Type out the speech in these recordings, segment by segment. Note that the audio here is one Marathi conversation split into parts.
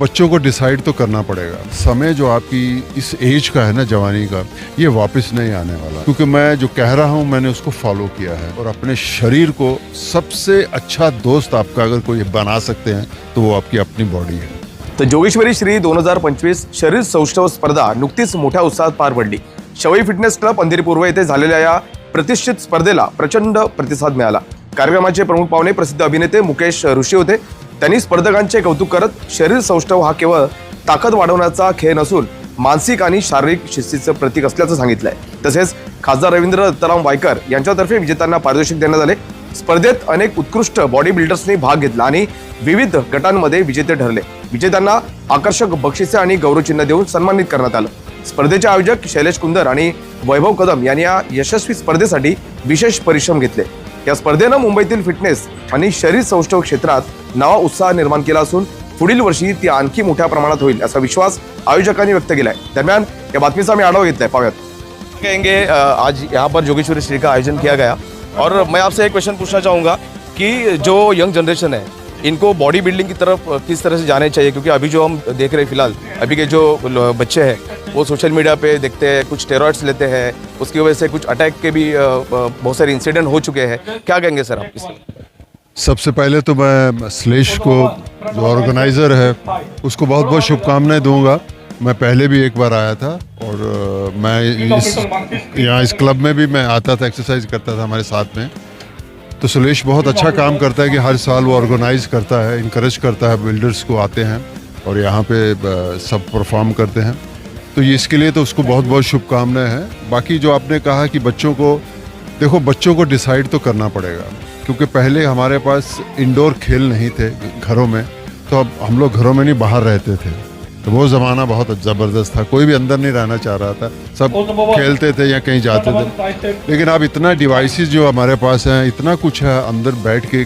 बच्चों को डिसाइड तो करना पड़ेगा। समय जो आपकी इस एज का है ना, जवानी का, ये वापस नहीं आने वाला। क्योंकि मैं जो कह रहा हूँ, मैंने उसको फॉलो किया है। और अपने शरीर को सबसे अच्छा दोस्त आपका अगर कोई बना सकते हैं तो वो आपकी अपनी बॉडी है। तर जोगेश्वरी श्री दोन हज़ार पंचवीस शरीर सौष्ठव स्पर्धा नुकतीच मोठ्या उत्साहात पार पडली. शवई फिटनेस क्लब अंधेरी पूर्व येथे झालेल्या या प्रतिष्ठित स्पर्धेला प्रचंड प्रतिसाद मिळाला. कार्यक्रमाचे प्रमुख पाहुणे प्रसिद्ध अभिनेते मुकेश ऋषी होते. त्यांनी स्पर्धकांचे कौतुक करत शरीर सौष्ठव हा केवळ ताकद वाढवण्याचा खेळ नसून मानसिक आणि शारीरिक शिस्तीचं प्रतीक असल्याचं सांगितलंय. तसेच खासदार रवींद्र दत्ताराम वायकर यांच्यातर्फे विजेत्यांना पारितोषिक देण्यात आले. स्पर्धेत अनेक उत्कृष्ट बॉडी बिल्डर्सनी भाग घेतला आणि विविध गटांमध्ये विजेते ठरले. विजेत्यांना आकर्षक बक्षिसे आणि गौरवचिन्ह देऊन सन्मानित करण्यात आलं. स्पर्धेचे आयोजक शैलेश कुंदर आणि वैभव कदम यांनी या यशस्वी स्पर्धेसाठी विशेष परिश्रम घेतले. या स्पर्धेनं मुंबईतील फिटनेस आणि शरीर सौष्ठव क्षेत्रात नवा उत्साह निर्माण केला असून पुढील वर्षी ती आणखी मोठ्या प्रमाणात होईल असा विश्वास आयोजकांनी व्यक्त केलाय. दरम्यान या बातमीचा मी आढावा घेतलाय. पाहूयात. कहेंगे आज यहाँ पर जोगेश्वरी श्री का आयोजन किया गया. और मैं आपसे एक क्वेश्चन पूछना चाहूँगा कि जो यंग जनरेशन है इनको बॉडी बिल्डिंग की तरफ़ किस तरह से जाने चाहिए? क्योंकि अभी जो हम देख रहे हैं फ़िलहाल, अभी के जो बच्चे हैं, वो सोशल मीडिया पे देखते हैं, कुछ टेरॉइड्स लेते हैं, उसकी वजह से कुछ अटैक के भी बहुत सारे इंसिडेंट हो चुके हैं। क्या कहेंगे सर आप इसमें? सबसे पहले तो मैं श्लेष को, जो ऑर्गेनाइज़र है, उसको बहुत बहुत शुभकामनाएँ दूँगा। मैं पहले भी एक बार आया था और मैं इस, यहाँ इस क्लब में भी मैं आता था एक्सरसाइज करता था हमारे साथ में। तो सुलेश बहुत अच्छा काम करता है कि हर साल वो ऑर्गेनाइज करता है इनक्रेज करता है बिल्डर्स को आते हैं और यहाँ पे सब परफॉर्म करते हैं। तो ये इसके लिए तो उसको बहुत बहुत शुभकामनाएँ हैं। बाकी जो आपने कहा कि बच्चों को, देखो बच्चों को डिसाइड तो करना पड़ेगा, क्योंकि पहले हमारे पास इंडोर खेल नहीं थे घरों में तो अब हम लोग घरों में नहीं, बाहर रहते थे। तो वो ज़माना बहुत ज़बरदस्त था। कोई भी अंदर नहीं रहना चाह रहा था। सब खेलते थे या कहीं जाते थे। लेकिन अब इतना डिवाइसेस जो हमारे पास हैं इतना कुछ है अंदर बैठ के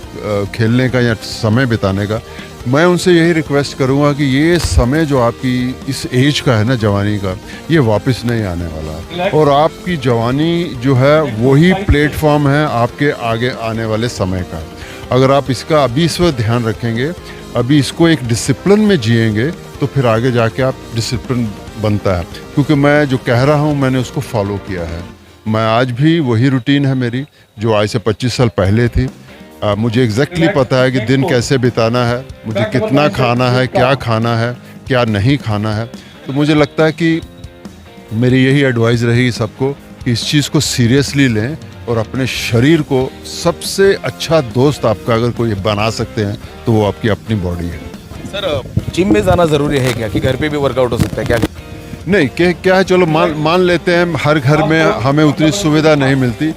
खेलने का या समय बिताने का मैं उनसे यही रिक्वेस्ट करूँगा कि ये समय जो आपकी इस एज का है ना जवानी का ये वापस नहीं आने वाला। और आपकी जवानी जो है वही प्लेटफॉर्म है आपके आगे आने वाले समय का। अगर आप इसका अभी इस वक्त ध्यान रखेंगे अभी इसको एक डिसिप्लिन में जिएँगे तो फिर आगे जाके आप डिसिप्लिन बनता है। क्योंकि मैं जो कह रहा हूँ मैंने उसको फॉलो किया है। मैं आज भी वही रूटीन है मेरी जो आज से 25 साल पहले थी। आ, मुझे एग्जैक्टली exactly पता है कि दिन कैसे बिताना है मुझे कितना खाना है क्या खाना है क्या नहीं खाना है। तो मुझे लगता है कि मेरी यही एडवाइस रहेगी सबको कि इस चीज़ को सीरियसली लें और अपने शरीर को सबसे अच्छा दोस्त आपका अगर कोई बना सकते हैं तो वो आपकी अपनी बॉडी है। सर जिम में जाना ज़रूरी है क्या? कि घर पे भी वर्कआउट हो सकता है क्या? नहीं क्या क्या है चलो मान मान लेते हैं हर घर में हमें उतनी सुविधा नहीं मिलती।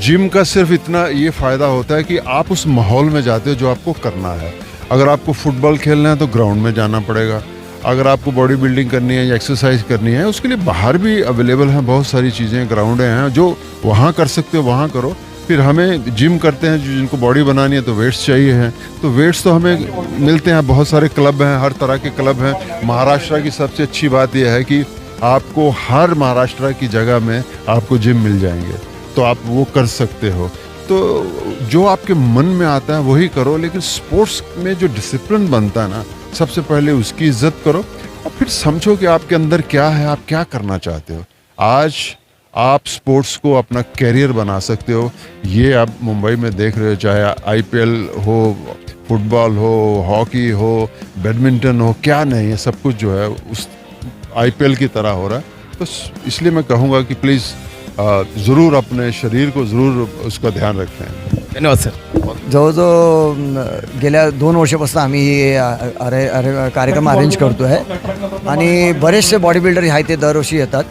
जिम का सिर्फ़ इतना ये फ़ायदा होता है कि आप उस माहौल में जाते हो जो आपको करना है। अगर आपको फुटबॉल खेलना है तो ग्राउंड में जाना पड़ेगा। अगर आपको बॉडी बिल्डिंग करनी है या एक्सरसाइज करनी है उसके लिए बाहर भी अवेलेबल हैं बहुत सारी चीज़ें ग्राउंड हैं जो वहाँ कर सकते हो वहाँ करो। फिर हमें जिम करते हैं, जिनको बॉडी बनानी है तो वेट्स चाहिए हैं। तो वेट्स तो हमें मिलते हैं, बहुत सारे क्लब हैं, हर तरह के क्लब हैं। महाराष्ट्र की सबसे अच्छी बात यह है कि आपको हर महाराष्ट्र की जगह में आपको जिम मिल जाएँगे। तो आप वो कर सकते हो। तो जो आपके मन में आता है, वही करो, लेकिन स्पोर्ट्स में जो डिसिप्लिन बनता है ना, सबसे पहले उसकी इज़्ज़त करो। और फिर समझो कि आपके अंदर क्या है, आप क्या करना चाहते हो। आज आप स्पोर्ट्स को अपना कैरियर बना सकते हो। ये आप मुंबई में देख रहे हो चाहे आईपीएल हो फुटबॉल हो हॉकी हो बैडमिंटन हो क्या नहीं है सब कुछ जो है उस आईपीएल की तरह हो रहा है। तो इसलिए मैं कहूँगा कि प्लीज़ ज़रूर अपने शरीर को ज़रूर उसका ध्यान रखें। धन्यवाद सर। जवळजवळ अं, गेल्या दोन वर्षापासून आम्ही हे अ- अरे अरे कार्यक्रम अरेंज करतो आहे आणि बरेचसे बॉडी बिल्डर ह्या इथे दरवर्षी येतात.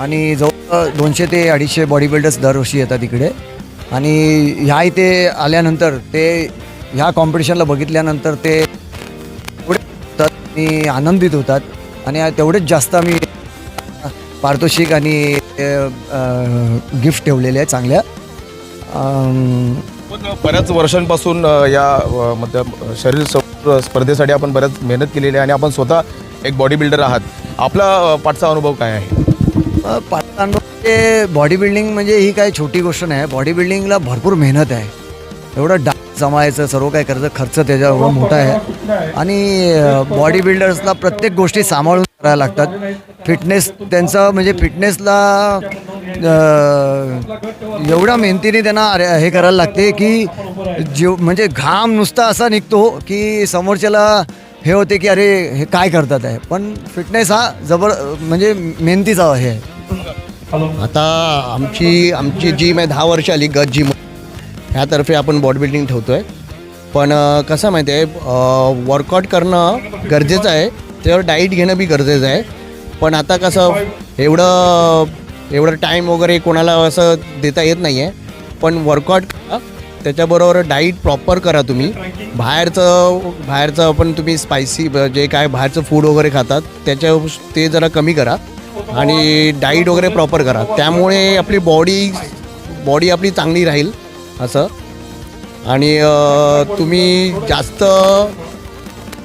आणि जवळ दोनशे ते अडीचशे बॉडी बिल्डर्स दरवर्षी येतात इकडे. आणि ह्या इथे आल्यानंतर ते ह्या कॉम्पिटिशनला बघितल्यानंतर ते एवढे आणि आनंदित होतात. आणि तेवढेच जास्त आम्ही पारितोषिक आणि गिफ्ट ठेवलेले आहे चांगल्या. बऱ्याच वर्षांपासून या अ, मतलब शरीर स्पर्धेसाठी आपण बऱ्याच मेहनत केलेली आहे आणि आपण स्वतः एक बॉडी बिल्डर आहात. आपला पाठचा अनुभव काय आहे? पाठांवर बॉडी बिल्डिंग म्हणजे ही काही छोटी गोष्ट नाही. बॉडी बिल्डिंगला भरपूर मेहनत आहे. एवढं डा जमायचं सर्व काय करायचं खर्च त्याच्यावर मोठा आहे. आणि बॉडी बिल्डर्सला प्रत्येक गोष्टी सांभाळून करायला लागतात. फिटनेस त्यांचं म्हणजे फिटनेसला एवढ्या मेहनतीने त्यांना अरे हे करायला लागते की जीव म्हणजे घाम नुसता असा निघतो की समोरच्याला हे होते की अरे हे काय करतात आहे. पण फिटनेस हा जबर म्हणजे मेहनतीचा हे आहे. आता आमची आमची जिम आहे दहा वर्ष आली गत जिम ह्यातर्फे आपण बॉडी बिल्डिंग ठेवतो आहे पण कसं माहिती आहे वर्कआउट करणं गरजेचं आहे त्यावर डाईट घेणं बी गरजेचं आहे. पण आता कसं एवढं एवढं टाईम वगैरे कोणाला असं देता येत नाही आहे पण वर्कआउट त्याच्याबरोबर डाईट प्रॉपर करा तुम्ही. बाहेरचं बाहेरचं पण तुम्ही स्पायसी जे काय बाहेरचं फूड वगैरे खातात त्याच्या ते जरा कमी करा. आणि डाईट वगैरे प्रॉपर करा. त्यामुळे आपली बॉडी बॉडी आपली चांगली राहील असं. आणि तुम्ही जास्त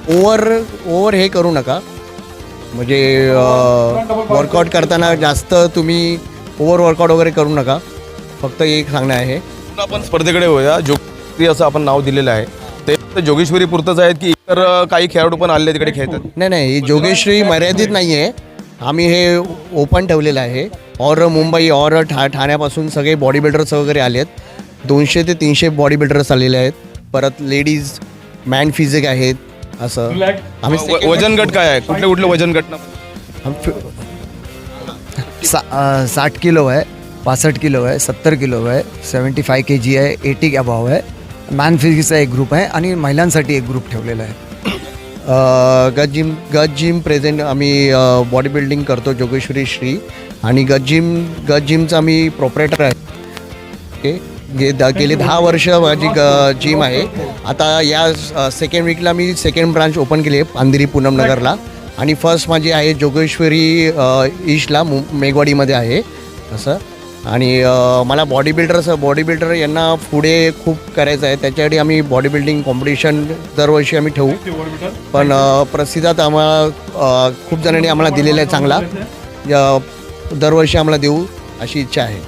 ओवर ओवर हे करू नका. म्हणजे वर्कआउट करताना जास्त तुम्ही ओव्हर वर्कआउट वगैरे करू नका. फक्त एक सांगणं आहे. आपण स्पर्धेकडे होऊया जोगेश्वरी असं आपण नाव दिलेलं आहे. ते फक्त जोगेश्वरी पुरतंच आहेत की इतर काही खेळाडू पण आले तिकडे खेळतात? नाही नाही जोगेश्वरी मर्यादित नाही आहे आम्ही हे ओपन ठेवलेलं आहे. और मुंबई और ठा ठाण्यापासून सगळे बॉडी बिल्डर्स वगैरे आले आहेत दोनशे ते तीनशे बॉडी बिल्डर्स आलेले आहेत. परत लेडीज मॅन फिजिक आहेत. असं. आम्ही वजन गट काय आहे? कुठले कुठले वजन गट सा साठ किलो है पासष्ट किलो है सत्तर किलो है सेवन्टी फाय के जी आहे एटी अभाव आहे. मॅन फिजिक्सचा एक ग्रुप आहे आणि महिलांसाठी एक ग्रुप ठेवलेला आहे. गट जिम गट जिम प्रेझेंट आम्ही बॉडी बिल्डिंग करतो जोगेश्वरी श्री. आणि गट जिम गट जिमचा आम्ही प्रॉपरेटर आहे. ओके? गे द गेले दहा वर्ष माझी ग जिम आहे. आता या सेकंड वीकला मी सेकंड ब्रांच ओपन केली आहे पांदिरी पूनम नगरला. आणि फर्स्ट माझी आहे जोगेश्वरी ईशला मु मेघवाडीमध्ये आहे. असं. आणि मला बॉडी बिल्डर बॉडी बिल्डर यांना पुढे खूप करायचं आहे. त्याच्यासाठी आम्ही बॉडी बिल्डिंग कॉम्पिटिशन दरवर्षी आम्ही ठेवू. पण प्रसिद्धात आम्हाला खूप जणांनी आम्हाला दिलेला आहे चांगला. दरवर्षी आम्हाला देऊ अशी इच्छा आहे.